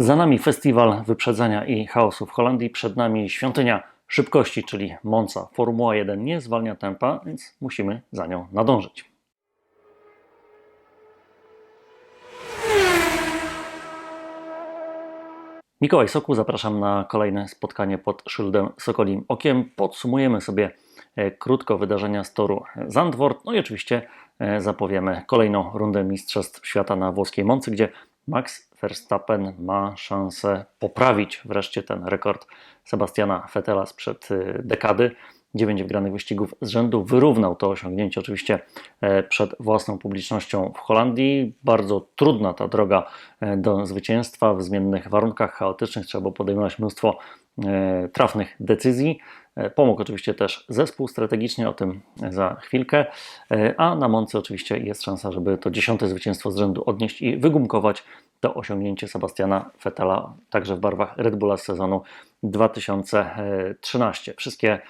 Za nami festiwal wyprzedzania i chaosu w Holandii, przed nami świątynia szybkości, czyli Monza. Formuła 1 nie zwalnia tempa, więc musimy za nią nadążyć. Mikołaj Soku, zapraszam na kolejne spotkanie pod szyldem Sokolim Okiem. Podsumujemy sobie e, krótko wydarzenia z toru Zandvoort, no i oczywiście e, zapowiemy kolejną rundę Mistrzostw Świata na włoskiej Moncy, gdzie Max Verstappen ma szansę poprawić wreszcie ten rekord Sebastiana Vettela sprzed e, dekady. 9 wygranych wyścigów z rzędu. Wyrównał to osiągnięcie oczywiście e, przed własną publicznością w Holandii. Bardzo trudna ta droga e, do zwycięstwa w zmiennych warunkach chaotycznych. Trzeba było podejmować mnóstwo e, trafnych decyzji. Pomógł oczywiście też zespół strategicznie, o tym za chwilkę. A na Moncy oczywiście jest szansa, żeby to dziesiąte zwycięstwo z rzędu odnieść i wygumkować to osiągnięcie Sebastiana Vettela także w barwach Red Bulla z sezonu 2013. Wszystkie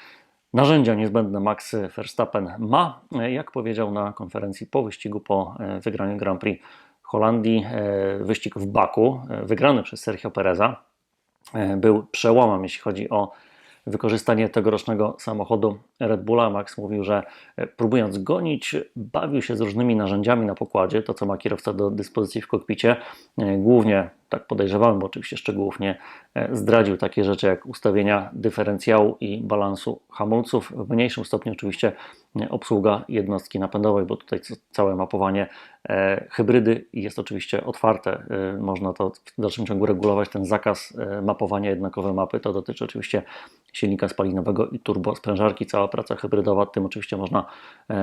Narzędzia niezbędne Max Verstappen ma, jak powiedział na konferencji po wyścigu, po e, wygraniu Grand Prix Holandii, e, wyścig w Baku, e, wygrany przez Sergio Pereza, był przełomem, jeśli chodzi o wykorzystanie tegorocznego samochodu Red Bulla. Max mówił, że próbując gonić, bawił się z różnymi narzędziami na pokładzie, to co ma kierowca do dyspozycji w kokpicie, głównie tak podejrzewałem, bo oczywiście szczegółów nie e, zdradził, takie rzeczy jak ustawienia dyferencjału i balansu hamulców, w mniejszym stopniu oczywiście e, obsługa jednostki napędowej, bo tutaj całe mapowanie e, hybrydy jest oczywiście otwarte. Można to w dalszym ciągu regulować, ten zakaz mapowania jednakowe mapy, to dotyczy oczywiście silnika spalinowego i turbo sprężarki, cała praca hybrydowa, tym oczywiście można,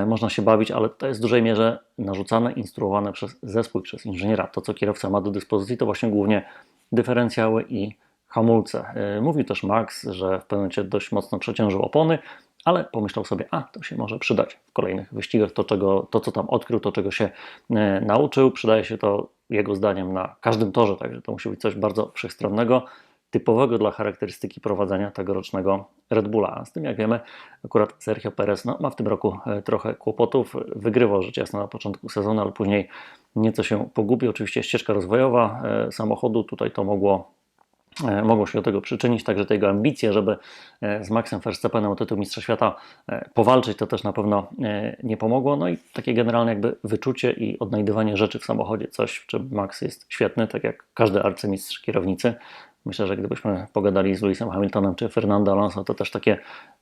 można się bawić, ale to jest w dużej mierze narzucane, instruowane przez zespół, przez inżyniera. To, co kierowca ma do dyspozycji, to właśnie głównie dyferencjały i hamulce. E, mówił też Max, że w pewnym momencie dość mocno przeciążył opony, ale pomyślał sobie, a to się może przydać w kolejnych wyścigach, to, czego, to co tam odkrył, to czego się e, nauczył, przydaje się to jego zdaniem na każdym torze, także to musi być coś bardzo wszechstronnego typowego dla charakterystyki prowadzenia tegorocznego Red Bulla. Z tym, jak wiemy, akurat Sergio Perez no, ma w tym roku e, trochę kłopotów. Wygrywał rzecz jasna na początku sezonu, ale później nieco się pogubił. Oczywiście ścieżka rozwojowa e, samochodu tutaj to mogło mogą się do tego przyczynić, także te jego ambicje, żeby z Maxem Verstappenem o tytuł Mistrza Świata powalczyć, to też na pewno nie pomogło. No i takie generalnie jakby wyczucie i odnajdywanie rzeczy w samochodzie, coś w czym Max jest świetny, tak jak każdy arcymistrz kierownicy. Myślę, że gdybyśmy pogadali z Lewisem Hamiltonem czy Fernando Alonso, to też takie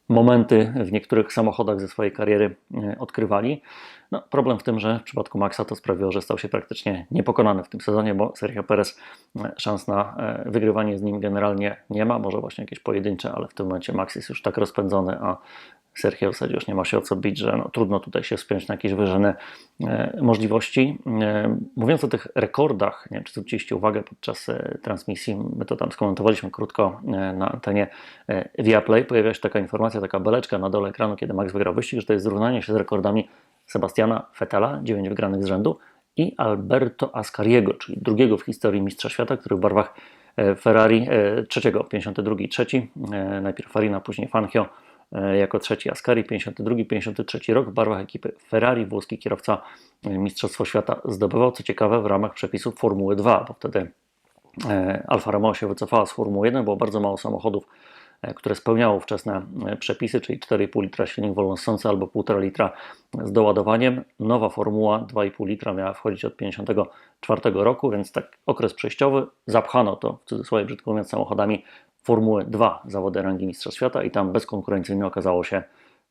momenty w niektórych samochodach ze swojej kariery e, odkrywali. No, problem w tym, że w przypadku Maxa to sprawiło, że stał się praktycznie niepokonany w tym sezonie, bo Sergio Perez e, szans na e, wygrywanie z nim generalnie nie ma, może właśnie jakieś pojedyncze, ale w tym momencie Max jest już tak rozpędzony, a Sergio w zasadzie już nie ma się o co bić, że no, trudno tutaj się spiąć na jakieś wyżene e, możliwości. E, mówiąc o tych rekordach, nie wiem, czy zwróciliście uwagę podczas transmisji, my to tam skomentowaliśmy krótko na antenie Viaplay, pojawia się taka informacja, taka beleczka na dole ekranu, kiedy Max wygrał wyścig, że to jest zrównanie się z rekordami Sebastiana Vettela, 9 wygranych z rzędu, i Alberto Ascariego, czyli drugiego w historii mistrza świata, który w barwach e, Ferrari, trzeciego, 52, trzeci, najpierw Farina, później Fangio, E, jako trzeci Ascari, 52-53 rok w barwach ekipy Ferrari. Włoski kierowca e, Mistrzostwo Świata zdobywał, co ciekawe, w ramach przepisów Formuły 2, bo wtedy e, Alfa Romeo się wycofała z Formuły 1, było bardzo mało samochodów, które spełniało wczesne przepisy, czyli 4,5 litra silnik wolnosący albo 1,5 litra z doładowaniem. Nowa formuła 2,5 litra miała wchodzić od 1954 roku, więc tak okres przejściowy zapchano to w cudzysłowie brzydko mówiąc samochodami Formuły 2 zawody rangi Mistrzostw Świata i tam bezkonkurencyjnie okazało się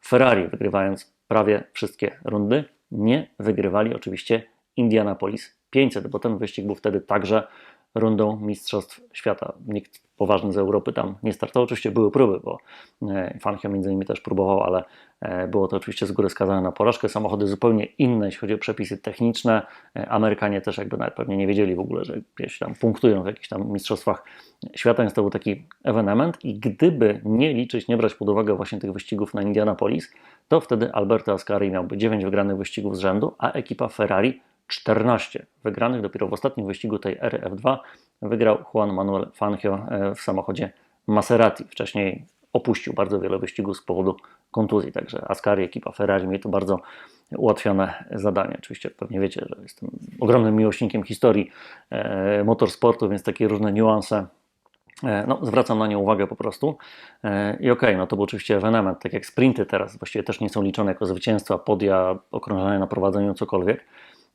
Ferrari, wygrywając prawie wszystkie rundy. Nie wygrywali oczywiście Indianapolis 500, bo ten wyścig był wtedy także rundą Mistrzostw Świata. Nikt poważny z Europy tam nie startował. Oczywiście były próby, bo e, Fangio między innymi też próbował, ale e, było to oczywiście z góry skazane na porażkę. Samochody zupełnie inne, jeśli chodzi o przepisy techniczne. E, Amerykanie też jakby nawet pewnie nie wiedzieli w ogóle, że gdzieś tam punktują w jakichś tam mistrzostwach świata, więc to był taki ewenement i gdyby nie liczyć, nie brać pod uwagę właśnie tych wyścigów na Indianapolis, to wtedy Alberto Ascari miałby 9 wygranych wyścigów z rzędu, a ekipa Ferrari 14 wygranych. Dopiero w ostatnim wyścigu tej ery F2 wygrał Juan Manuel Fangio e, w samochodzie Maserati. Wcześniej opuścił bardzo wiele wyścigów z powodu kontuzji. Także Ascari, ekipa Ferrari mieli to bardzo ułatwione zadanie. Oczywiście pewnie wiecie, że jestem ogromnym miłośnikiem historii e, motorsportu, więc takie różne niuanse e, no, zwracam na nie uwagę po prostu. I okej, okay, no to był oczywiście ewenement, tak jak sprinty teraz właściwie też nie są liczone jako zwycięstwa, podia, okrążenia na prowadzeniu, cokolwiek.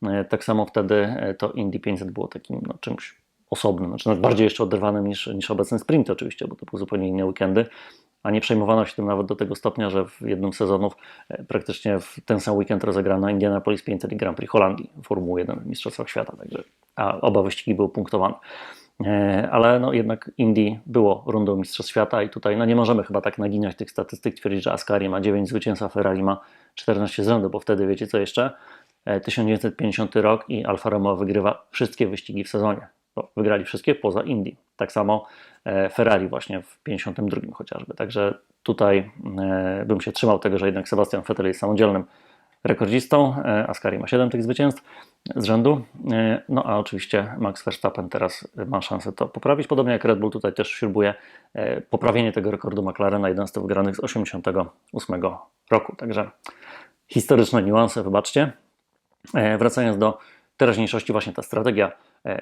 E, tak samo wtedy e, to Indy 500 było takim no, czymś osobnym, znaczy nawet bardziej jeszcze oderwanym niż, niż obecny sprint oczywiście, bo to były zupełnie inne weekendy, a nie przejmowano się tym nawet do tego stopnia, że w jednym z sezonów e, praktycznie w ten sam weekend rozegrano Indianapolis 500 i Grand Prix Holandii, Formuły 1 w Mistrzostwach Świata, także, a oba wyścigi były punktowane. Ale no, jednak Indy było rundą Mistrzostw Świata i tutaj no, nie możemy chyba tak naginać tych statystyk, twierdzić, że Ascari ma 9 zwycięstw, a Ferrari ma 14 z rzędu, bo wtedy wiecie co jeszcze? 1950 rok i Alfa Romeo wygrywa wszystkie wyścigi w sezonie. Wygrali wszystkie poza Indy. Tak samo e, Ferrari właśnie w 52 chociażby. Także tutaj e, bym się trzymał tego, że jednak Sebastian Vettel jest samodzielnym rekordzistą. E, Ascari ma 7 tych zwycięstw z rzędu. No a oczywiście Max Verstappen teraz ma szansę to poprawić. Podobnie jak Red Bull tutaj też śrubuje poprawienie tego rekordu McLarena 11 wygranych z 88 roku. Także historyczne niuanse, wybaczcie. E, wracając do teraźniejszości, właśnie ta strategia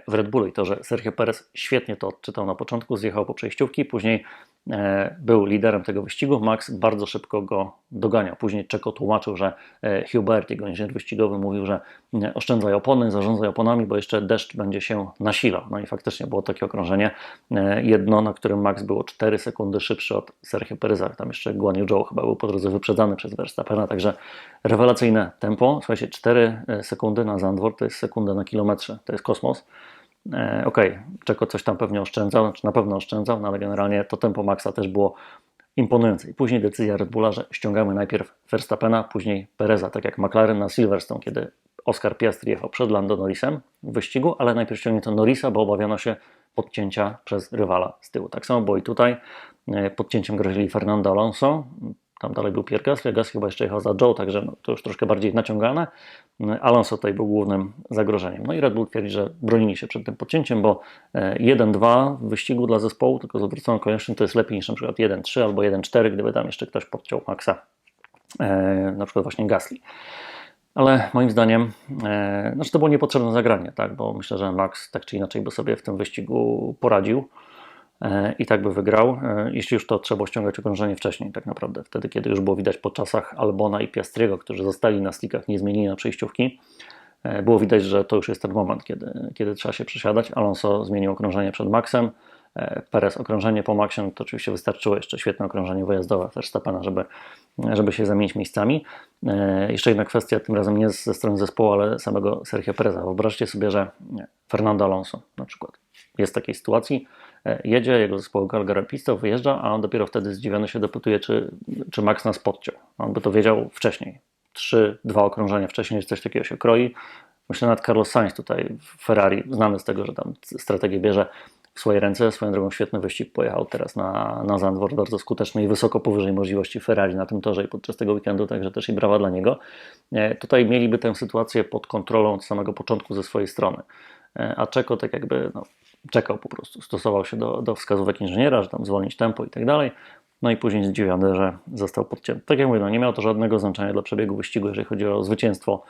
w Red Bullu i to, że Sergio Perez świetnie to odczytał na początku, zjechał po przejściówki, później e, był liderem tego wyścigu, Max bardzo szybko go doganiał. Później Czeko tłumaczył, że e, Hubert, jego inżynier wyścigowy, mówił, że oszczędzaj opony, zarządzaj oponami, bo jeszcze deszcz będzie się nasilał. No i faktycznie było takie okrążenie, jedno, na którym Max było 4 sekundy szybszy od Sergio Pereza. Tam jeszcze Guan Zhou chyba był po drodze wyprzedzany przez Verstappena, także rewelacyjne tempo. Słuchajcie, 4 sekundy na Zandvoort to jest sekunda na kilometrze, to jest kosmos. E, okej, okay, Czeko coś tam pewnie oszczędzał, znaczy na pewno oszczędzał, no ale generalnie to tempo Maxa też było imponujące. I później decyzja Red Bulla, że ściągamy najpierw Verstappena, później Pereza, tak jak McLaren na Silverstone, kiedy Oscar Piastri jechał przed Lando Norrisem w wyścigu, ale najpierw ściągnięto Norrisa, bo obawiano się podcięcia przez rywala z tyłu. Tak samo było i tutaj. E, podcięciem grozili Fernando Alonso. Tam dalej był Pierre Gasly, Gasly chyba jeszcze jechał za Joe, także no, to już troszkę bardziej naciągane. Alonso tutaj był głównym zagrożeniem. No i Red Bull twierdzi, że bronili się przed tym podcięciem, bo 1-2 e, w wyścigu dla zespołu, tylko z odwróconą kolejnością, to jest lepiej niż na przykład 1-3 albo 1-4, gdyby tam jeszcze ktoś podciął Maxa, e, na przykład właśnie Gasly. Ale moim zdaniem, e, znaczy to było niepotrzebne zagranie, tak? bo myślę, że Max tak czy inaczej by sobie w tym wyścigu poradził. E, i tak by wygrał. E, jeśli już to trzeba ściągać okrążenie wcześniej, tak naprawdę, wtedy, kiedy już było widać po czasach Albona i Piastriego, którzy zostali na slikach, nie zmienili na przejściówki, e, było widać, że to już jest ten moment, kiedy, kiedy trzeba się przesiadać. Alonso zmienił okrążenie przed Maxem, Perez okrążenie po Maxie, no to oczywiście wystarczyło jeszcze świetne okrążenie wyjazdowe Verstappena, żeby, żeby się zamienić miejscami. Jeszcze jedna kwestia, tym razem nie ze strony zespołu, ale samego Sergio Pereza. Wyobraźcie sobie, że Fernando Alonso na przykład jest w takiej sytuacji, jedzie, jego zespoł Galgarapisto wyjeżdża, a on dopiero wtedy zdziwiony się dopytuje, czy, czy Max nas podciął. On by to wiedział wcześniej. Trzy, dwa okrążenia wcześniej, że coś takiego się kroi. Myślę nad Carlos Sainz tutaj w Ferrari, znany z tego, że tam strategię bierze w swoje ręce. Swoją drogą świetny wyścig pojechał teraz na, na Zandvoort, bardzo skuteczny i wysoko powyżej możliwości Ferrari na tym torze i podczas tego weekendu, także też i brawa dla niego. E, tutaj mieliby tę sytuację pod kontrolą od samego początku ze swojej strony. E, a Czeko tak jakby no, czekał po prostu, stosował się do, do wskazówek inżyniera, że tam zwolnić tempo i tak dalej. No i później zdziwiony, że został podcięty. Tak jak mówię, no nie miało to żadnego znaczenia dla przebiegu wyścigu, jeżeli chodzi o zwycięstwo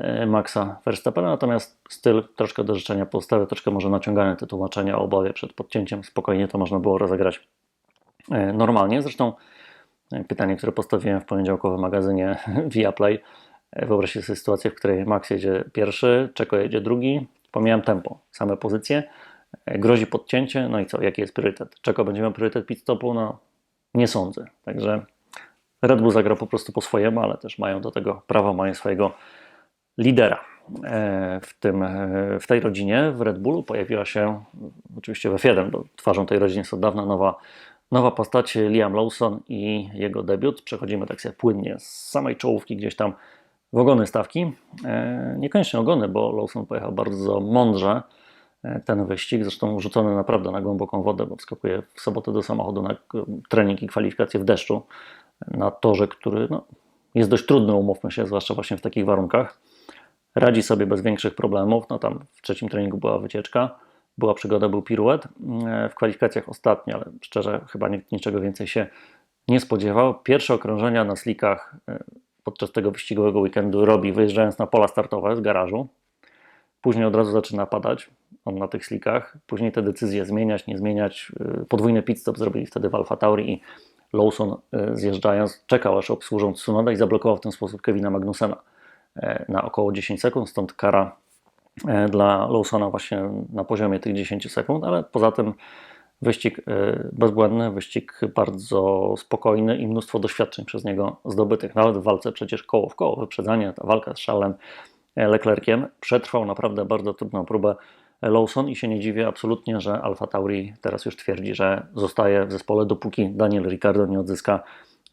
e, Maxa Verstappena, natomiast styl troszkę do życzenia postawy, troszkę może naciągane te tłumaczenia o obawie przed podcięciem, spokojnie to można było rozegrać e, normalnie. Zresztą pytanie, które postawiłem w poniedziałkowym magazynie Viaplay, wyobraźcie sobie sytuację, w której Max jedzie pierwszy, Czeko jedzie drugi, pomijam tempo, same pozycje, e, grozi podcięcie, no i co, jaki jest priorytet? Czego będziemy priorytet pit stopu? No nie sądzę. Także Red Bull zagra po prostu po swojemu, ale też mają do tego prawo, mają swojego lidera. E, w, tym, e, w tej rodzinie w Red Bullu pojawiła się, oczywiście w F1, bo twarzą tej rodziny jest od dawna nowa, nowa postać Liam Lawson i jego debiut. Przechodzimy tak sobie płynnie z samej czołówki gdzieś tam w ogony stawki. E, niekoniecznie ogony, bo Lawson pojechał bardzo mądrze ten wyścig, zresztą rzucony naprawdę na głęboką wodę, bo wskakuje w sobotę do samochodu na trening i kwalifikacje w deszczu, na torze, który no, jest dość trudny, umówmy się, zwłaszcza właśnie w takich warunkach. Radzi sobie bez większych problemów, no tam w trzecim treningu była wycieczka, była przygoda, był piruet. E, w kwalifikacjach ostatnio, ale szczerze chyba nikt niczego więcej się nie spodziewał. Pierwsze okrążenia na slikach e, podczas tego wyścigowego weekendu robi wyjeżdżając na pola startowe z garażu. Później od razu zaczyna padać on na tych slikach. Później te decyzje zmieniać, nie zmieniać. E, podwójny pit stop zrobili wtedy w Alfa Tauri i Lawson e, zjeżdżając czekał aż obsłużą Tsunoda i zablokował w ten sposób Kevina Magnusena na około 10 sekund, stąd kara dla Lawsona właśnie na poziomie tych 10 sekund, ale poza tym Wyścig bezbłędny, wyścig bardzo spokojny i mnóstwo doświadczeń przez niego zdobytych. Nawet w walce przecież koło w koło, wyprzedzanie, ta walka z Charlesem Leclerciem przetrwał naprawdę bardzo trudną próbę Lawson i się nie dziwię absolutnie, że Alfa Tauri teraz już twierdzi, że zostaje w zespole, dopóki Daniel Ricciardo nie odzyska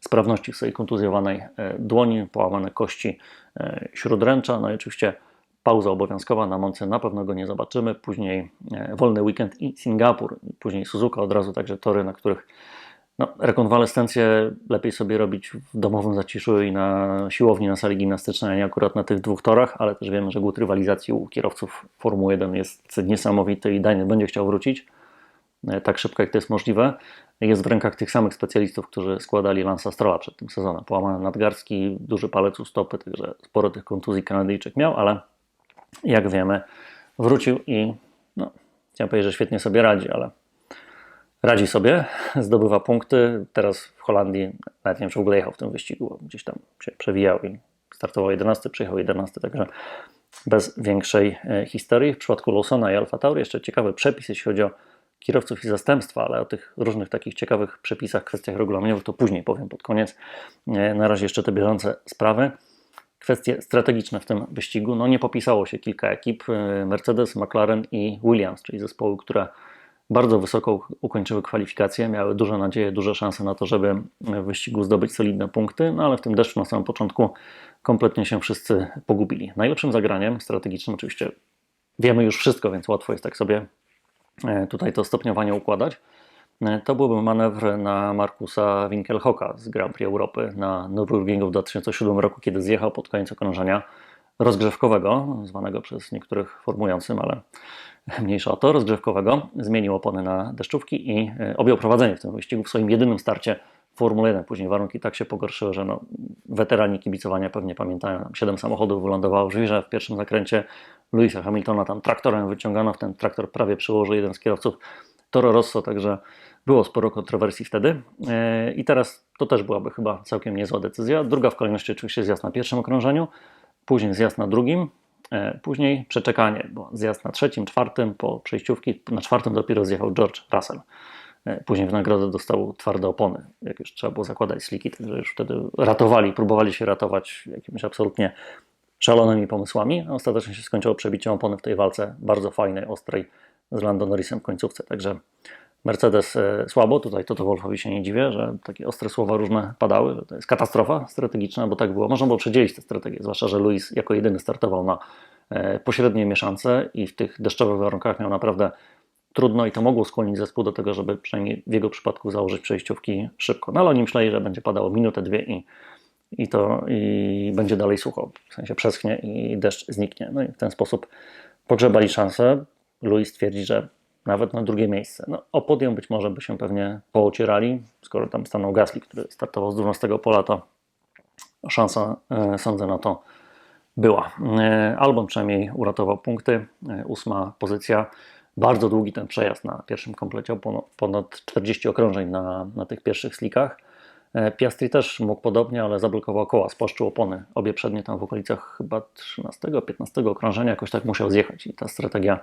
sprawności w swojej kontuzjowanej e, dłoni, połamane kości e, śródręcza. No i oczywiście pauza obowiązkowa na Monce, na pewno go nie zobaczymy. Później e, wolny weekend i Singapur, później Suzuka od razu, także tory, na których no, rekonwalescencję lepiej sobie robić w domowym zaciszu i na siłowni, na sali gimnastycznej, a nie akurat na tych dwóch torach, ale też wiemy, że głód rywalizacji u kierowców Formuły 1 jest niesamowity i Daniel będzie chciał wrócić e, tak szybko, jak to jest możliwe. Jest w rękach tych samych specjalistów, którzy składali Lansa Strolla przed tym sezonem. Połamany nadgarstki, duży palec u stopy, także sporo tych kontuzji Kanadyjczyk miał, ale jak wiemy, wrócił i no, chciałem powiedzieć, że świetnie sobie radzi, ale radzi sobie, zdobywa punkty. Teraz w Holandii, nawet nie wiem, czy w ogóle jechał w tym wyścigu, gdzieś tam się przewijał i startował 11, przyjechał 11, także bez większej e, historii. W przypadku Lawsona i Alfa Tauri jeszcze ciekawy przepis, jeśli chodzi o kierowców i zastępstwa, ale o tych różnych takich ciekawych przepisach, kwestiach regulaminowych to później powiem pod koniec. E, na razie jeszcze te bieżące sprawy kwestie strategiczne w tym wyścigu. No nie popisało się kilka ekip, y, Mercedes, McLaren i Williams, czyli zespoły, które bardzo wysoko ukończyły kwalifikacje, miały duże nadzieje, duże szanse na to, żeby w wyścigu zdobyć solidne punkty, no ale w tym deszczu na samym początku kompletnie się wszyscy pogubili. Najlepszym zagraniem strategicznym oczywiście wiemy już wszystko, więc łatwo jest tak sobie e, tutaj to stopniowanie układać. E, to byłby manewr na Markusa Winkelhocka z Grand Prix Europy na Nürburgringu w 2007 roku, kiedy zjechał pod koniec okrążenia rozgrzewkowego, zwanego przez niektórych formującym, ale mniejsza o to, rozgrzewkowego, zmienił opony na deszczówki i e, objął prowadzenie w tym wyścigu w swoim jedynym starcie Formuły 1. Później warunki tak się pogorszyły, że no, weterani kibicowania pewnie pamiętają, siedem samochodów wylądowało w żwirze w pierwszym zakręcie Louisa Hamiltona, tam traktorem wyciągano, w ten traktor prawie przyłożył jeden z kierowców Toro Rosso, także było sporo kontrowersji wtedy. E, I teraz to też byłaby chyba całkiem niezła decyzja. Druga w kolejności oczywiście zjazd na pierwszym okrążeniu, później zjazd na drugim, e, później przeczekanie, bo zjazd na trzecim, czwartym, po przejściówki, na czwartym dopiero zjechał George Russell. E, później w nagrodę dostał twarde opony, jak już trzeba było zakładać sliki, także już wtedy ratowali, próbowali się ratować jakimiś absolutnie szalonymi pomysłami, a ostatecznie się skończyło przebiciem opony w tej walce bardzo fajnej, ostrej z Lando Norrisem w końcówce. Także Mercedes e, słabo, tutaj to, to Wolfowi się nie dziwię, że takie ostre słowa różne padały, że to jest katastrofa strategiczna, bo tak było. Można było przedzielić tę strategię, zwłaszcza, że Luis jako jedyny startował na e, pośredniej mieszance i w tych deszczowych warunkach miał naprawdę trudno i to mogło skłonić zespół do tego, żeby przynajmniej w jego przypadku założyć przejściówki szybko. No ale oni myśleli, że będzie padało minutę, dwie i, i to i będzie dalej sucho, w sensie przeschnie i deszcz zniknie. No i w ten sposób pogrzebali szansę. Louis twierdzi, że nawet na drugie miejsce. No, o podium być może by się pewnie poocierali, skoro tam stanął Gasly, który startował z 12 pola, to szansa, e, sądzę, na to była. E, Albon przynajmniej uratował punkty, e, ósma pozycja. Bardzo długi ten przejazd na pierwszym komplecie, ponad 40 okrążeń na, na tych pierwszych slikach. Piastri też mógł podobnie, ale zablokował koła, spłaszczył opony. Obie przednie tam w okolicach chyba 13-15 okrążenia jakoś tak musiał zjechać i ta strategia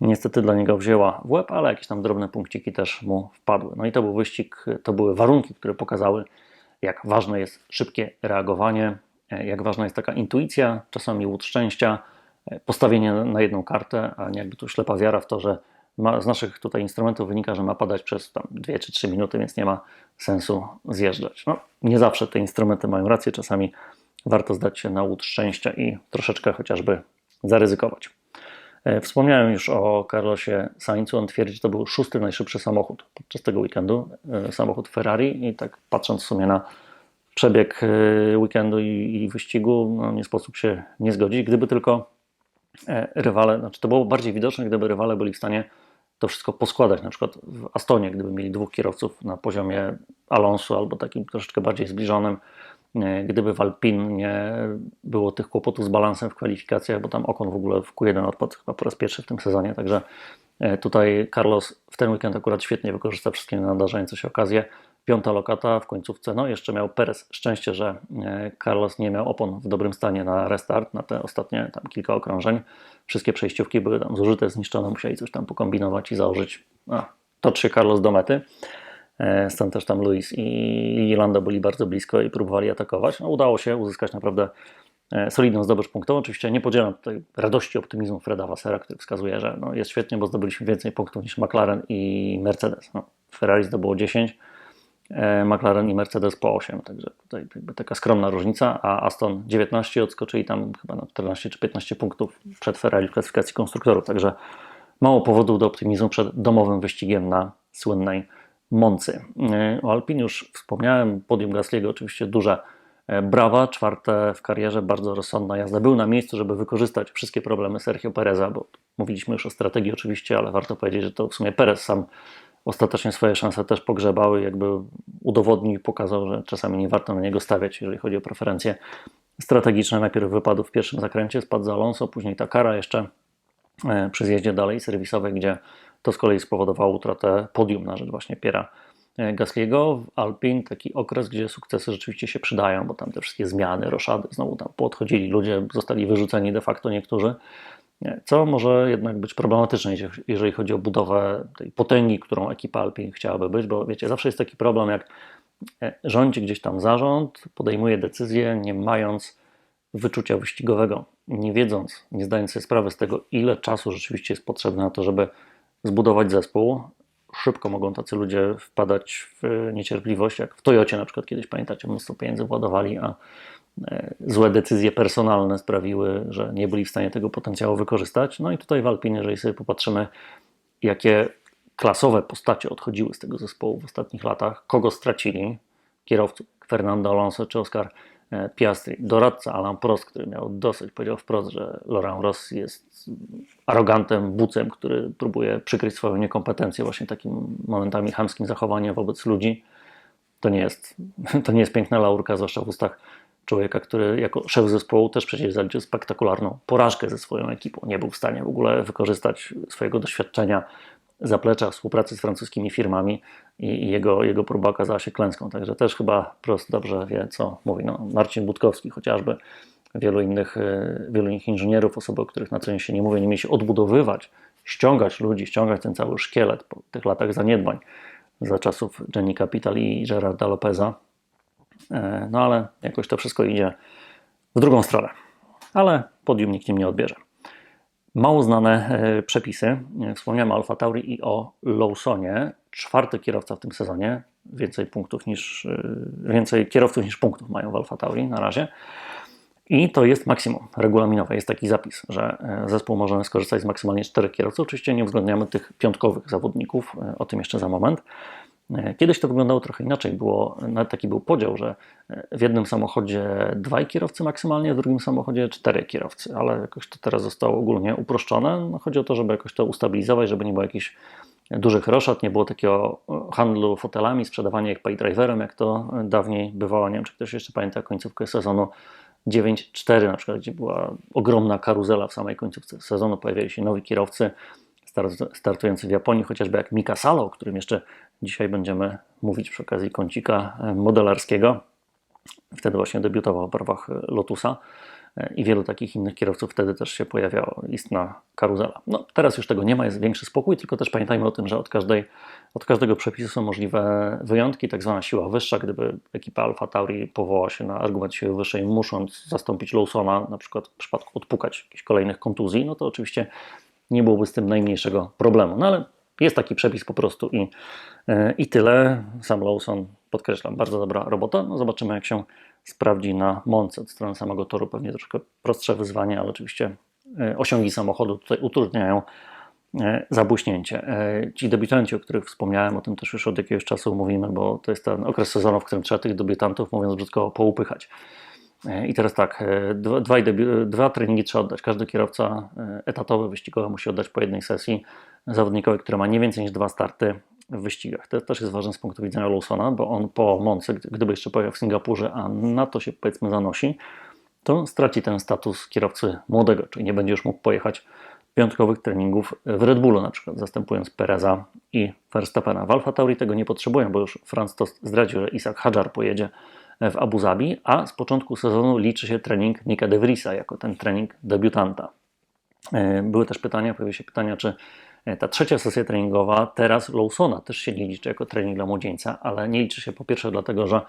niestety dla niego wzięła w łeb, ale jakieś tam drobne punkciki też mu wpadły. No i to był wyścig, to były warunki, które pokazały, jak ważne jest szybkie reagowanie, jak ważna jest taka intuicja, czasami łód szczęścia, postawienie na jedną kartę, a nie jakby tu ślepa wiara w to, że ma, z naszych tutaj instrumentów wynika, że ma padać przez tam 2 czy 3 minuty, więc nie ma sensu zjeżdżać. No, nie zawsze te instrumenty mają rację, czasami warto zdać się na łód szczęścia i troszeczkę chociażby zaryzykować. E, wspomniałem już o Carlosie Sainzu. On twierdzi, że to był szósty najszybszy samochód podczas tego weekendu. E, samochód Ferrari i tak patrząc w sumie na przebieg e, weekendu i, wyścigu, no nie sposób się nie zgodzić. Gdyby tylko rywale, znaczy to było bardziej widoczne, gdyby rywale byli w stanie to wszystko poskładać. Na przykład w Astonie, gdyby mieli dwóch kierowców na poziomie Alonso albo takim troszeczkę bardziej zbliżonym, gdyby w Alpin nie było tych kłopotów z balansem w kwalifikacjach, bo tam Okon w ogóle w Q1 odpadł chyba po raz pierwszy w tym sezonie, także e, tutaj Carlos w ten weekend akurat świetnie wykorzysta wszystkie nadarzające się okazje. Piąta lokata w końcówce, no jeszcze miał Perez szczęście, że e, Carlos nie miał opon w dobrym stanie na restart, na te ostatnie tam kilka okrążeń. Wszystkie przejściówki były tam zużyte, zniszczone, musieli coś tam pokombinować i założyć. No, toczy się Carlos do mety. E, stąd też tam Luis i Lando byli bardzo blisko i próbowali atakować. No, udało się uzyskać naprawdę e, solidną zdobycz punktową. Oczywiście nie podzielam tutaj radości, optymizmu Freda Wassera, który wskazuje, że no, jest świetnie, bo zdobyliśmy więcej punktów niż McLaren i Mercedes. No, Ferrari zdobyło 10, E, McLaren i Mercedes po 8, także tutaj taka skromna różnica, a Aston 19 odskoczyli tam chyba na 14 czy 15 punktów przed Ferrari w klasyfikacji konstruktorów, także mało powodów do optymizmu przed domowym wyścigiem na słynnej Moncy. E, o Alpine już wspomniałem, podium Gasly'ego oczywiście duże e, brawa, czwarte w karierze, bardzo rozsądna jazda. Był na miejscu, żeby wykorzystać wszystkie problemy Sergio Pereza, bo mówiliśmy już o strategii oczywiście, ale warto powiedzieć, że to w sumie Perez sam ostatecznie swoje szanse też pogrzebały, jakby udowodnił i pokazał, że czasami nie warto na niego stawiać, jeżeli chodzi o preferencje strategiczne. Najpierw wypadł w pierwszym zakręcie, spadł za Alonso, później ta kara jeszcze e, przy zjeździe dalej serwisowej, gdzie to z kolei spowodowało utratę podium na rzecz właśnie Piera e, Gasliego. W Alpin taki okres, gdzie sukcesy rzeczywiście się przydają, bo tam te wszystkie zmiany, roszady, znowu tam podchodzili ludzie, zostali wyrzuceni de facto niektórzy co może jednak być problematyczne, jeżeli chodzi o budowę tej potęgi, którą ekipa Alpin chciałaby być, bo wiecie, zawsze jest taki problem, jak e, rządzi gdzieś tam zarząd, podejmuje decyzje, nie mając wyczucia wyścigowego, nie wiedząc, nie zdając sobie sprawy z tego, ile czasu rzeczywiście jest potrzebne na to, żeby zbudować zespół. Szybko mogą tacy ludzie wpadać w niecierpliwość, jak w Toyocie na przykład kiedyś, pamiętacie, mnóstwo pieniędzy władowali, a E, złe decyzje personalne sprawiły, że nie byli w stanie tego potencjału wykorzystać. No i tutaj w Alpinie, jeżeli sobie popatrzymy, jakie klasowe postacie odchodziły z tego zespołu w ostatnich latach, kogo stracili, kierowców Fernando Alonso czy Oscar e, Piastri, doradca Alain Prost, który miał dosyć, powiedział wprost, że Laurent Rossi jest arogantem, bucem, który próbuje przykryć swoją niekompetencję właśnie takim momentami chamskim zachowaniem wobec ludzi. To nie jest, to nie jest piękna laurka, zwłaszcza w ustach człowieka, który jako szef zespołu też przecież zaliczył spektakularną porażkę ze swoją ekipą. Nie był w stanie w ogóle wykorzystać swojego doświadczenia, zaplecza współpracy z francuskimi firmami i jego, jego próba okazała się klęską. Także też chyba prosto dobrze wie, co mówi. No, Marcin Budkowski chociażby, wielu innych, e, wielu innych inżynierów, osoby, o których na co się nie mówi, nie mieli się odbudowywać, ściągać ludzi, ściągać ten cały szkielet po tych latach zaniedbań za czasów Jenny Capital i Gerarda Lopeza E, no ale jakoś to wszystko idzie w drugą stronę. Ale podium nikt im nie odbierze. Mało znane e, przepisy. Wspomniałem o Alfa Tauri i o Lawsonie. Czwarty kierowca w tym sezonie. Więcej punktów niż, e, więcej kierowców niż punktów mają w Alfa Tauri na razie. I to jest maksimum regulaminowe. Jest taki zapis, że zespół może skorzystać z maksymalnie czterech kierowców. Oczywiście nie uwzględniamy tych piątkowych zawodników, o tym jeszcze za moment. E, kiedyś to wyglądało trochę inaczej. Było, taki był podział, że e, w jednym samochodzie dwaj kierowcy maksymalnie, w drugim samochodzie cztery kierowcy, ale jakoś to teraz zostało ogólnie uproszczone. No, chodzi o to, żeby jakoś to ustabilizować, żeby nie było jakichś dużych roszad, nie było takiego e, handlu fotelami, sprzedawania jak paydriverem, jak to dawniej bywało. Nie wiem, czy ktoś jeszcze pamięta końcówkę sezonu 9-4 na przykład, gdzie była ogromna karuzela w samej końcówce sezonu, pojawiali się nowi kierowcy, startujący w Japonii, chociażby jak Mika Salo, o którym jeszcze dzisiaj będziemy mówić przy okazji kącika e, modelarskiego. Wtedy właśnie debiutował w barwach e, Lotusa e, i wielu takich innych kierowców wtedy też się pojawiała istna karuzela. No, teraz już tego nie ma, jest większy spokój, tylko też pamiętajmy o tym, że od, każdej, od każdego przepisu są możliwe wyjątki, tak zwana siła wyższa, gdyby ekipa Alfa Tauri powołała się na argument siły wyższej, musząc zastąpić Lawsona, na przykład w przypadku odpukać jakichś kolejnych kontuzji, no to oczywiście nie byłoby z tym najmniejszego problemu. No ale jest taki przepis po prostu i, e, i tyle. Sam Lawson, podkreślam, bardzo dobra robota. No zobaczymy, jak się sprawdzi na Monce od strony samego toru. Pewnie troszkę prostsze wyzwanie, ale oczywiście e, osiągi samochodu tutaj utrudniają e, zabłyśnięcie. Ci debiutanci, o których wspomniałem, o tym też już od jakiegoś czasu mówimy, bo to jest ten okres sezonu, w którym trzeba tych debiutantów, mówiąc brzydko, poupychać. I teraz tak, dwa, dwa, dwa treningi trzeba oddać. Każdy kierowca etatowy, wyścigowy musi oddać po jednej sesji zawodnikowi, który ma nie więcej niż dwa starty w wyścigach. To też jest ważne z punktu widzenia Lawsona, bo on po Monce, gdyby jeszcze pojechał w Singapurze, a na to się powiedzmy zanosi, to straci ten status kierowcy młodego, czyli nie będzie już mógł pojechać piątkowych treningów w Red Bullu, na przykład zastępując Pereza i Verstappena. W Alfa Tauri tego nie potrzebują, bo już Franz Tost zdradził, że Isaac Hadjar pojedzie w Abu Zabi, a z początku sezonu liczy się trening Nika de Vriesa jako ten trening debiutanta. E, były też pytania, pojawiły się pytania, czy e, ta trzecia sesja treningowa teraz Lawsona też się nie liczy jako trening dla młodzieńca, ale nie liczy się po pierwsze dlatego, że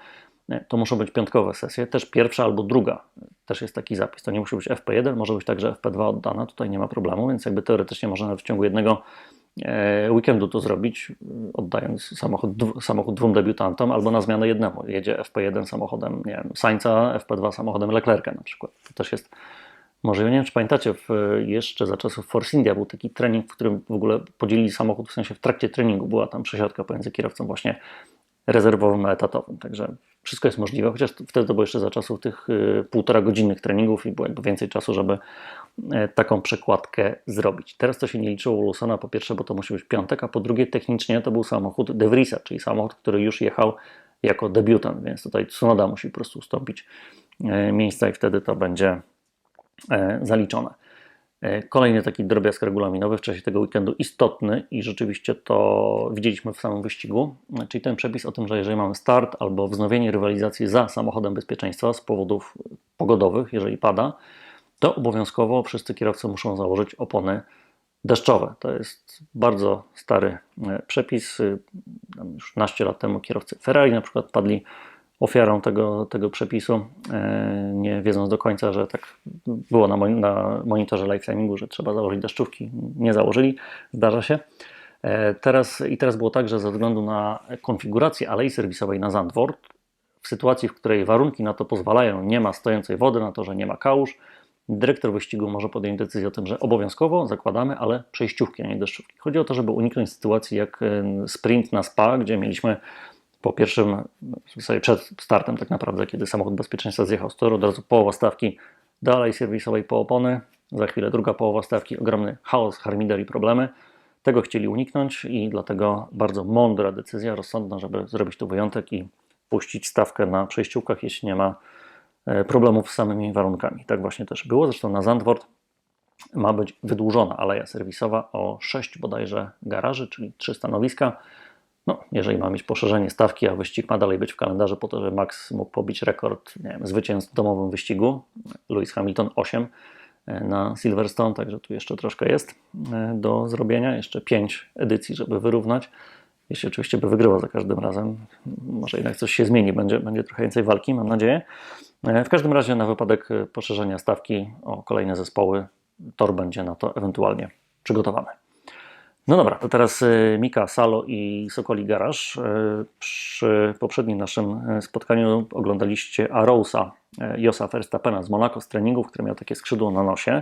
e, to muszą być piątkowe sesje, też pierwsza albo druga. Też jest taki zapis. To nie musi być FP1, może być także FP2 oddana, tutaj nie ma problemu, więc jakby teoretycznie można w ciągu jednego weekendu to zrobić, oddając samochód, samochód dwóm debiutantom, albo na zmianę jednemu. Jedzie FP1 samochodem nie wiem, Sainza, FP2 samochodem Leclerca na przykład. To też jest może nie wiem, czy pamiętacie, w, jeszcze za czasów Force India był taki trening, w którym w ogóle podzielili samochód, w sensie w trakcie treningu była tam przesiadka pomiędzy kierowcą właśnie rezerwowym a etatowym. Także wszystko jest możliwe, chociaż wtedy to było jeszcze za czasów tych y, półtora godzinnych treningów i było jakby więcej czasu, żeby y, taką przekładkę zrobić. Teraz to się nie liczyło u Lawsona, po pierwsze, bo to musi być piątek, a po drugie technicznie to był samochód De Vriesa, czyli samochód, który już jechał jako debiutant, więc tutaj Tsunoda musi po prostu ustąpić y, miejsca i wtedy to będzie E, zaliczone. E, kolejny taki drobiazg regulaminowy w czasie tego weekendu istotny i rzeczywiście to widzieliśmy w samym wyścigu, czyli ten przepis o tym, że jeżeli mamy start albo wznowienie rywalizacji za samochodem bezpieczeństwa z powodów pogodowych, jeżeli pada, to obowiązkowo wszyscy kierowcy muszą założyć opony deszczowe. To jest bardzo stary e, przepis. Już naście lat temu kierowcy Ferrari na przykład padli ofiarą tego, tego przepisu, e, nie wiedząc do końca, że tak było na, na monitorze lifetimingu, że trzeba założyć deszczówki. Nie założyli, zdarza się. E, teraz, I teraz było tak, że ze względu na konfigurację alei serwisowej na Zandvoort, w sytuacji, w której warunki na to pozwalają, nie ma stojącej wody, na to, że nie ma kałuż, dyrektor wyścigu może podjąć decyzję o tym, że obowiązkowo zakładamy, ale przejściówki, a nie deszczówki. Chodzi o to, żeby uniknąć sytuacji jak e, sprint na SPA, gdzie mieliśmy po pierwszym, sobie przed startem tak naprawdę, kiedy samochód bezpieczeństwa zjechał z toru, od razu połowa stawki dalej serwisowej po opony, za chwilę druga połowa stawki, ogromny chaos, harmider i problemy. Tego chcieli uniknąć i dlatego bardzo mądra decyzja, rozsądna, żeby zrobić tu wyjątek i puścić stawkę na przejściówkach, jeśli nie ma e, problemów z samymi warunkami. Tak właśnie też było. Zresztą na Zandvoort ma być wydłużona aleja serwisowa o 6 bodajże garaży, czyli 3 stanowiska. No, jeżeli ma mieć poszerzenie stawki, a wyścig ma dalej być w kalendarzu po to, że Max mógł pobić rekord nie wiem, zwycięstw w domowym wyścigu, Lewis Hamilton 8 e, na Silverstone, także tu jeszcze troszkę jest e, do zrobienia, jeszcze 5 edycji, żeby wyrównać. Jeśli oczywiście by wygrywał za każdym razem, może jednak coś się zmieni, będzie, będzie trochę więcej walki, mam nadzieję. E, w każdym razie na wypadek poszerzenia stawki o kolejne zespoły, tor będzie na to ewentualnie przygotowany. No dobra, to teraz y, Mika, Salo i Sokoli Garaż. Y, przy poprzednim naszym y, spotkaniu oglądaliście Arousa Josa Verstappena z Monaco z treningów, który miał takie skrzydło na nosie.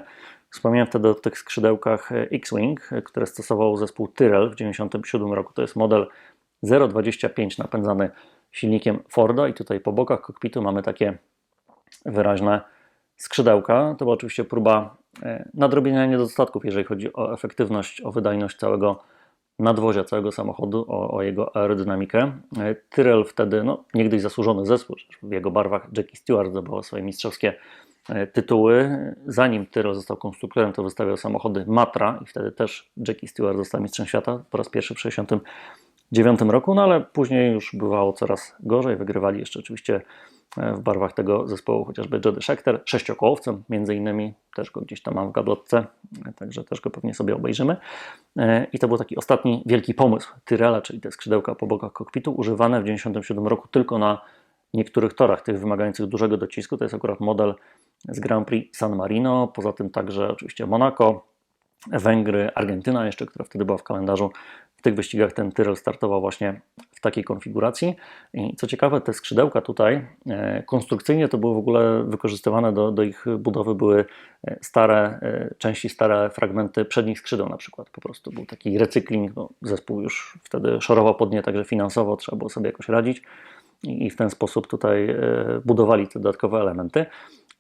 Wspomniałem wtedy o tych skrzydełkach X-Wing, które stosował zespół Tyrrell w 1997 roku. To jest model 025 napędzany silnikiem Forda i tutaj po bokach kokpitu mamy takie wyraźne skrzydełka. To była oczywiście próba e, nadrobienia niedostatków, jeżeli chodzi o efektywność, o wydajność całego nadwozia, całego samochodu, o, o jego aerodynamikę. E, Tyrrell wtedy, no, niegdyś zasłużony zespół, w jego barwach Jackie Stewart zdobyła swoje mistrzowskie e, tytuły. Zanim Tyrrell został konstruktorem, to wystawiał samochody Matra i wtedy też Jackie Stewart został mistrzem świata po raz pierwszy w 1969 roku, no ale później już bywało coraz gorzej. Wygrywali jeszcze oczywiście w barwach tego zespołu, chociażby Jody Schechter, sześciokołowcem między innymi, też go gdzieś tam mam w gablotce, także też go pewnie sobie obejrzymy. E, I to był taki ostatni wielki pomysł Tyrella, czyli te skrzydełka po bokach kokpitu, używane w 1997 roku tylko na niektórych torach, tych wymagających dużego docisku. To jest akurat model z Grand Prix San Marino, poza tym także oczywiście Monaco, Węgry, Argentyna jeszcze, która wtedy była w kalendarzu. W tych wyścigach ten Tyrrell startował właśnie w takiej konfiguracji. I co ciekawe, te skrzydełka tutaj e, konstrukcyjnie to były w ogóle wykorzystywane do, do ich budowy, były e, stare e, części, stare fragmenty przednich skrzydeł na przykład. Po prostu był taki recykling. Zespół już wtedy szorował pod nie, także finansowo trzeba było sobie jakoś radzić. i w ten sposób tutaj budowali te dodatkowe elementy.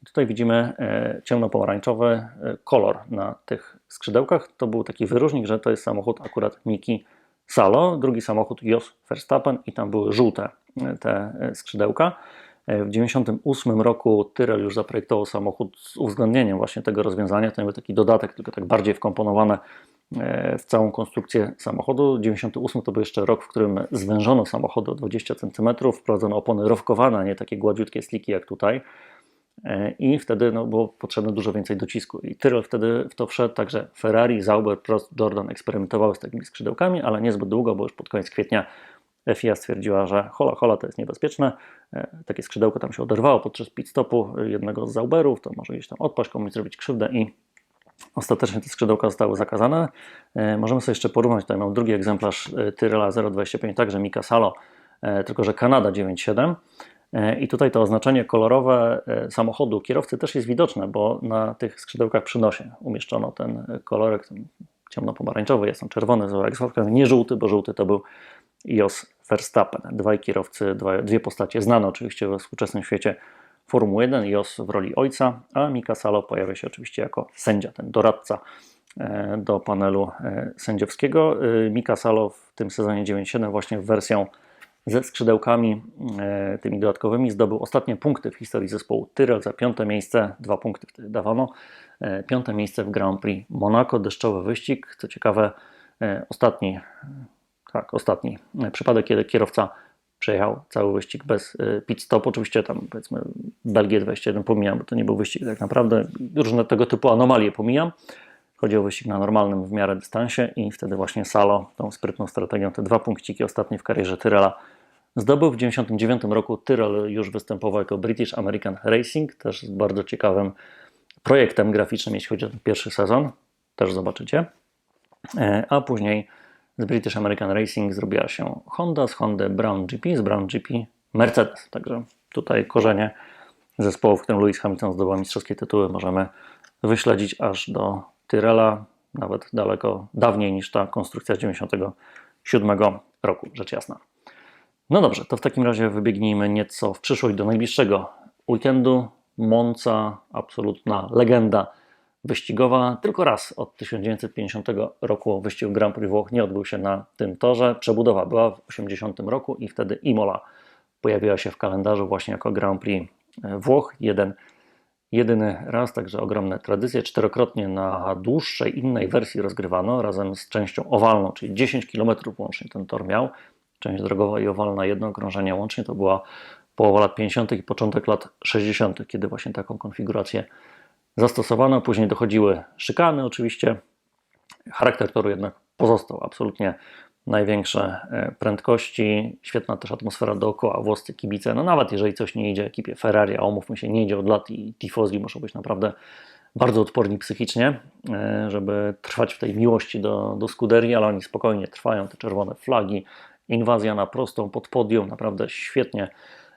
Tutaj widzimy e, ciemnopomarańczowy e, kolor na tych skrzydełkach. To był taki wyróżnik, że to jest samochód akurat Miki Salo, drugi samochód Jos Verstappen i tam były żółte te skrzydełka. W 1998 roku Tyrrell już zaprojektował samochód z uwzględnieniem właśnie tego rozwiązania. To był taki dodatek, tylko tak bardziej wkomponowane w całą konstrukcję samochodu. 98 to był jeszcze rok, w którym zwężono samochód o 20 cm, wprowadzono opony rowkowane, a nie takie gładziutkie sliki jak tutaj. I wtedy no, było potrzebne dużo więcej docisku. I Tyrrell wtedy w to wszedł, także Ferrari, Sauber, Prost, Jordan eksperymentowały z takimi skrzydełkami, ale niezbyt długo, bo już pod koniec kwietnia FIA stwierdziła, że hola, hola, to jest niebezpieczne. Takie skrzydełko tam się oderwało podczas pit stopu jednego z Zauberów, to może gdzieś tam odpaść, komuś zrobić krzywdę i Ostatecznie te skrzydełka zostały zakazane. Możemy sobie jeszcze porównać, tutaj mam drugi egzemplarz Tyrrella 025, także Mika Salo, tylko że Kanada 97. I tutaj to oznaczenie kolorowe samochodu kierowcy też jest widoczne, bo na tych skrzydełkach przy nosie umieszczono ten kolorek ten ciemnopomarańczowy, jest on czerwony, nie żółty, bo żółty to był Jos Verstappen. Dwaj kierowcy, dwie postacie znane oczywiście we współczesnym świecie Formuły 1, Jos w roli ojca, a Mika Salo pojawia się oczywiście jako sędzia, ten doradca e, do panelu e, sędziowskiego. E, Mika Salo w tym sezonie 97 właśnie w wersją ze skrzydełkami tymi dodatkowymi zdobył ostatnie punkty w historii zespołu Tyrrell za piąte miejsce, dwa punkty wtedy dawano, piąte miejsce w Grand Prix Monaco, deszczowy wyścig, co ciekawe ostatni, tak ostatni przypadek, kiedy kierowca przejechał cały wyścig bez pit stop. Oczywiście tam powiedzmy Belgię 21 pomijam, bo to nie był wyścig tak naprawdę. Różne tego typu anomalie pomijam. Chodzi o wyścig na normalnym w miarę dystansie i wtedy właśnie Salo tą sprytną strategią te dwa punkciki ostatnie w karierze Tyrella zdobył. W 1999 roku Tyrrell już występował jako British American Racing, też bardzo ciekawym projektem graficznym, jeśli chodzi o ten pierwszy sezon. Też zobaczycie. E, a później z British American Racing zrobiła się Honda, z Honda Brown GP, z Brown GP Mercedes. Także tutaj korzenie zespołu, w którym Lewis Hamilton zdobył mistrzowskie tytuły, możemy wyśledzić aż do Tyrella, nawet daleko dawniej niż ta konstrukcja z 97 roku, rzecz jasna. No dobrze, to w takim razie wybiegnijmy nieco w przyszłość do najbliższego weekendu. Monza, absolutna legenda wyścigowa. Tylko raz od 1950 roku wyścig Grand Prix Włoch nie odbył się na tym torze. Przebudowa była w 80 roku i wtedy Imola pojawiła się w kalendarzu właśnie jako Grand Prix Włoch. Jeden, jedyny raz, także ogromne tradycje. Czterokrotnie na dłuższej innej wersji rozgrywano razem z częścią owalną, czyli 10 km łącznie ten tor miał. Część drogowa i owalna, jedno okrążenie łącznie to była połowa lat 50. i początek lat 60., kiedy właśnie taką konfigurację zastosowano. Później dochodziły szykany, oczywiście. Charakter toru jednak pozostał absolutnie największe e, prędkości, świetna też atmosfera dookoła, włoscy kibice. No nawet jeżeli coś nie idzie ekipie Ferrari, a umówmy się, nie idzie od lat i tifozi muszą być naprawdę bardzo odporni psychicznie, e, żeby trwać w tej miłości do, do Scuderii, ale oni spokojnie trwają, te czerwone flagi, inwazja na prostą pod podium, naprawdę świetnie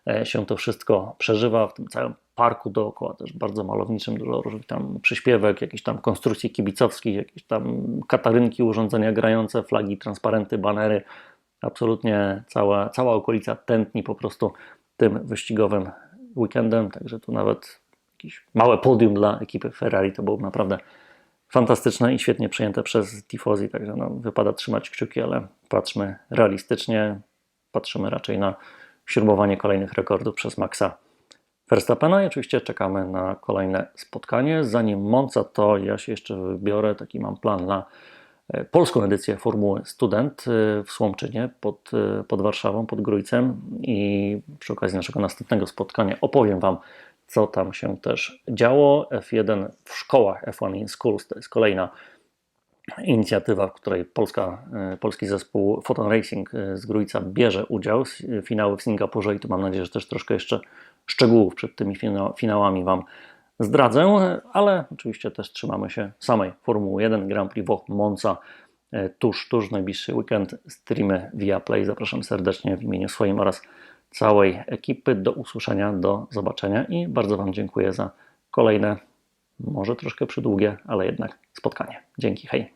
E, się to wszystko przeżywa w tym całym parku dookoła, też bardzo malowniczym, dużo różnych tam przyśpiewek, jakieś tam konstrukcji kibicowskich, jakieś tam katarynki, urządzenia grające, flagi, transparenty, banery. Absolutnie cała, cała okolica tętni po prostu tym wyścigowym weekendem, także tu nawet jakieś małe podium dla ekipy Ferrari to było naprawdę fantastyczne i świetnie przyjęte przez tifozi, także no, wypada trzymać kciuki, ale patrzmy realistycznie, patrzymy raczej na śrubowanie kolejnych rekordów przez Maxa Verstappena i oczywiście czekamy na kolejne spotkanie. Zanim Monza, to ja się jeszcze wybiorę, taki mam plan na e, polską edycję Formuły Student e, w Słomczynie pod, e, pod Warszawą, pod Grójcem i przy okazji naszego następnego spotkania opowiem Wam, co tam się też działo. F1 w szkołach, F1 in Schools to jest kolejna inicjatywa, w której Polska, e, polski zespół Photon Racing e, z Grójca bierze udział. Finały w Singapurze i tu mam nadzieję, że też troszkę jeszcze szczegółów przed tymi finałami Wam zdradzę, ale oczywiście też trzymamy się samej Formuły 1 Grand Prix Włoch Monza e, tuż, tuż najbliższy weekend streamy via Play. Zapraszam serdecznie w imieniu swoim oraz całej ekipy. Do usłyszenia, do zobaczenia i bardzo Wam dziękuję za kolejne, może troszkę przydługie, ale jednak spotkanie. Dzięki, hej.